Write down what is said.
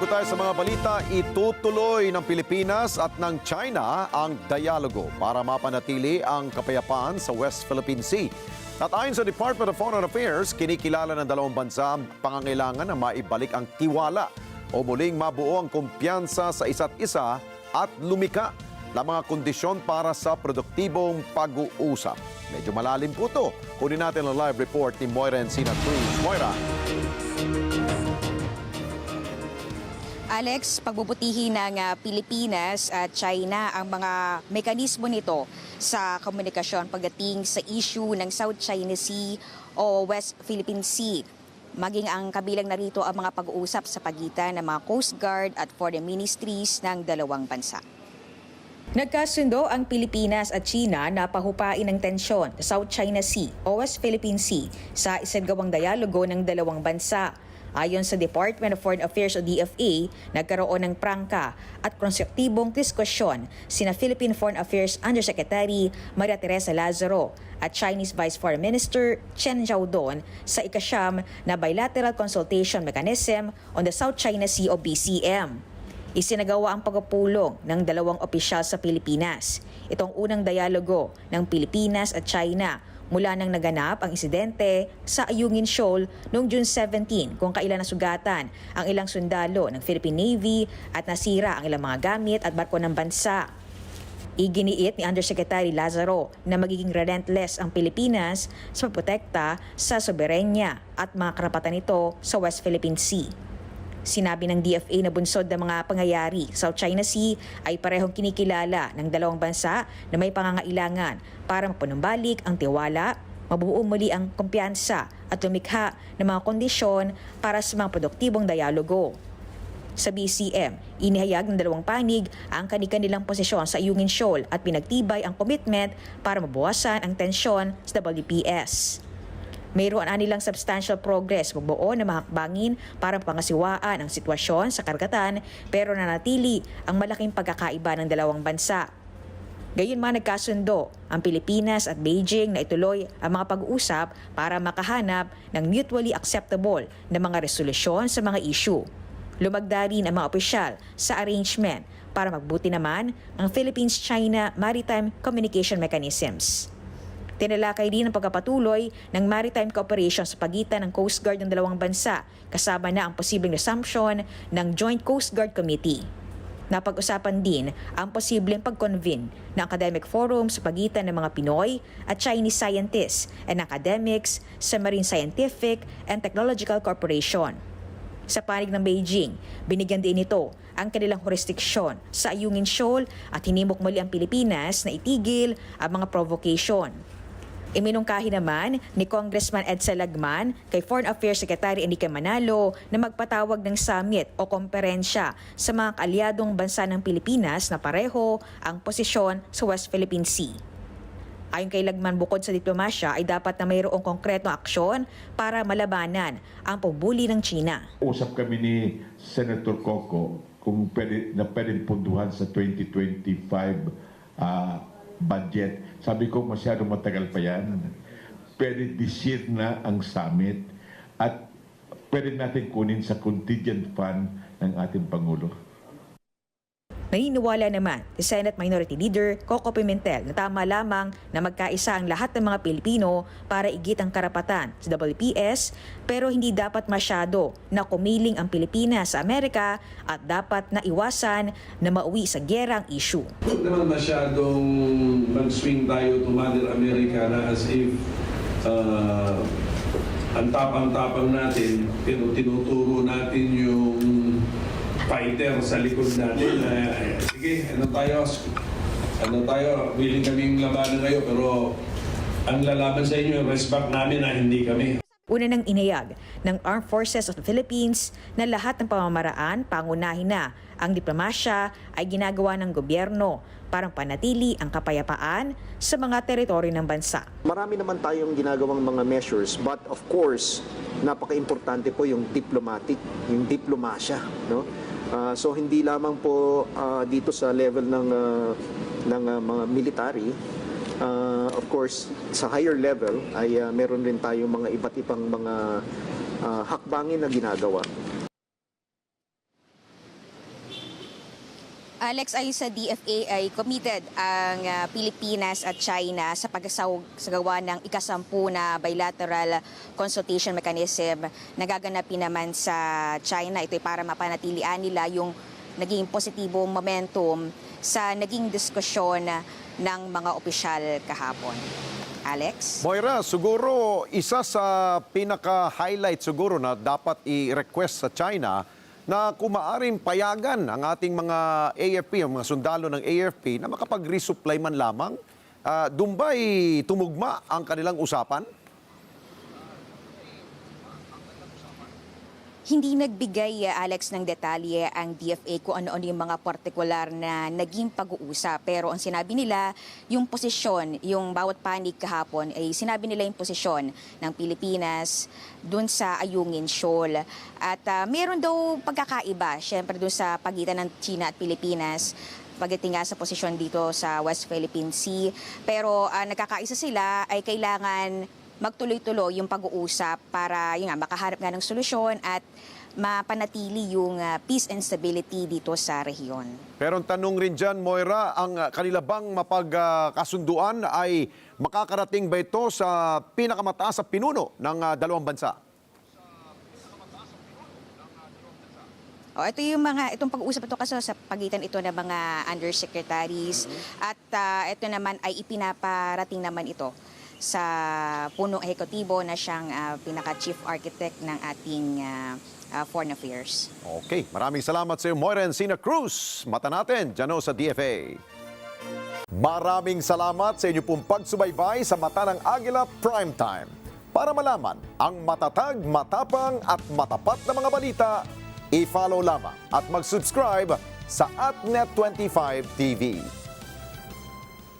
po tayo sa mga balita. Itutuloy ng Pilipinas at ng China ang dialogo para mapanatili ang kapayapaan sa West Philippine Sea. At ayon sa Department of Foreign Affairs, kinikilala ng dalawang bansa ang pangangailangan na maibalik ang tiwala o muling mabuo ang kumpiyansa sa isa't isa at lumika ng mga kondisyon para sa produktibong pag-uusap. Medyo malalim po ito. Kunin natin ang live report ni Moira Encina Cruz. Moira. Alex, pagbubutihin ng ah, Pilipinas at China ang mga mekanismo nito sa komunikasyon pagdating sa issue ng South China Sea o West Philippine Sea. Maging ang kabilang narito ang mga pag-uusap sa pagitan ng mga Coast Guard at Foreign Ministries ng dalawang bansa. Nagkasundo ang Pilipinas at China na pahupain ng tensyon sa South China Sea o West Philippine Sea sa isagawang dialogo ng dalawang bansa. Ayon sa Department of Foreign Affairs o DFA, nagkaroon ng prangka at konstruktibong diskusyon sina Philippine Foreign Affairs Undersecretary Maria Teresa Lazaro at Chinese Vice Foreign Minister Chen Jiaodong sa ikasyam na Bilateral Consultation Mechanism on the South China Sea o BCM. Isinagawa ang pagpupulong ng dalawang opisyal sa Pilipinas. Itong unang dialogo ng Pilipinas at China mula nang naganap ang insidente sa Ayungin Shoal noong June 17 kung kailan nasugatan ang ilang sundalo ng Philippine Navy at nasira ang ilang mga gamit at barko ng bansa. Iginiit ni Undersecretary Lazaro na magiging relentless ang Pilipinas sa pagprotekta sa soberenya at mga karapatan nito sa West Philippine Sea. Sinabi ng DFA na bunsod ng mga pangyayari sa China Sea ay parehong kinikilala ng dalawang bansa na may pangangailangan para mapanumbalik ang tiwala, mabuo muli ang kumpiyansa at lumikha ng mga kondisyon para sa mga produktibong dialogo. Sa BCM, inihayag ng dalawang panig ang kanilang posisyon sa Ayungin Shoal at pinagtibay ang commitment para mabawasan ang tensyon sa WPS. Mayroon anilang substantial progress magbuo ng mga para pangasiwaan ang sitwasyon sa karagatan pero nanatili ang malaking pagkakaiba ng dalawang bansa. Gayunman nagkasundo ang Pilipinas at Beijing na ituloy ang mga pag-uusap para makahanap ng mutually acceptable na mga resolusyon sa mga issue. Lumagda rin ang mga opisyal sa arrangement para magbuti naman ang Philippines-China Maritime Communication Mechanisms. Tinalakay din ang pagkapatuloy ng maritime cooperation sa pagitan ng Coast Guard ng dalawang bansa kasama na ang posibleng resumption ng Joint Coast Guard Committee. Napag-usapan din ang posibleng pag-convene ng academic forum sa pagitan ng mga Pinoy at Chinese scientists and academics sa Marine Scientific and Technological Corporation. Sa panig ng Beijing, binigyan din ito ang kanilang jurisdiksyon sa Ayungin Shoal at hinimok muli ang Pilipinas na itigil ang mga provocation. Iminungkahi naman ni Congressman Ed Salagman kay Foreign Affairs Secretary Enrique Manalo na magpatawag ng summit o komperensya sa mga kaalyadong bansa ng Pilipinas na pareho ang posisyon sa West Philippine Sea. Ayon kay Lagman bukod sa diplomasya ay dapat na mayroong konkretong aksyon para malabanan ang pagbuli ng China. Usap kami ni Senator Coco kung pwede, na pwede punduhan sa 2025 ah, budget. Sabi ko masyado matagal pa yan. Pwede this year na ang summit at pwede natin kunin sa contingent fund ng ating Pangulo. Naniniwala naman si Senate Minority Leader Coco Pimentel na tama lamang na magkaisa ang lahat ng mga Pilipino para igit ang karapatan sa WPS pero hindi dapat masyado na kumiling ang Pilipinas sa Amerika at dapat na iwasan na mauwi sa gerang issue. Huwag naman masyadong mag-swing tayo to Mother America na as if uh, ang tapang-tapang natin, tinu- tinuturo natin yung fighter sa likod natin. Uh, sige, ano tayo? Ano tayo? Willing kaming labanan kayo pero ang lalaban sa inyo, respect namin na hindi kami. Una nang inayag ng Armed Forces of the Philippines na lahat ng pamamaraan, pangunahin na ang diplomasya ay ginagawa ng gobyerno para panatili ang kapayapaan sa mga teritoryo ng bansa. Marami naman tayong ginagawang mga measures but of course, napaka-importante po yung diplomatic, yung diplomasya, no? Ah, so hindi lamang po ah, dito sa level ng ah, ng ah, mga military, ah, of course, sa higher level ay ah, meron rin tayong mga iba't ibang mga ah, hakbangin na ginagawa. Alex, ayon sa DFA ay committed ang ah, Pilipinas at China sa pagsagawa ng ikasampu na bilateral consultation mechanism na gaganapin naman sa China. Ito ay para mapanatilian nila yung naging positibong momentum sa naging diskusyon ng mga opisyal kahapon. Alex? Moira, siguro isa sa pinaka-highlight siguro na dapat i-request sa China na kung maaring payagan ang ating mga AFP, ang mga sundalo ng AFP na makapag-resupply man lamang. Uh, doon ba'y tumugma ang kanilang usapan? Hindi nagbigay, uh, Alex, ng detalye ang DFA kung ano-ano yung mga partikular na naging pag-uusap. Pero ang sinabi nila, yung posisyon, yung bawat panig kahapon, ay sinabi nila yung posisyon ng Pilipinas dun sa Ayungin Shoal. At uh, meron daw pagkakaiba, syempre dun sa pagitan ng China at Pilipinas pagdating nga sa posisyon dito sa West Philippine Sea. Pero ah, nagkakaisa sila ay kailangan magtuloy-tuloy yung pag-uusap para yun nga, makaharap nga ng solusyon at mapanatili yung ah, peace and stability dito sa rehiyon. Pero ang tanong rin dyan, Moira, ang uh, kanila bang mapagkasunduan ay makakarating ba ito sa pinakamataas sa pinuno ng uh, dalawang bansa? O, ito yung mga, itong pag-uusap ito kasi sa pagitan ito ng mga undersecretaries at ah, ito naman ay ipinaparating naman ito sa punong ehekutibo na siyang ah, pinaka-chief architect ng ating ah, ah, foreign affairs. Okay, maraming salamat sa iyo, Moira Encina Cruz. Mata natin, dyan ho sa DFA. Maraming salamat sa inyo pong pagsubaybay sa Mata ng Agila Primetime. Para malaman ang matatag, matapang at matapat na mga balita, i-follow lamang at mag-subscribe sa AtNet25 TV.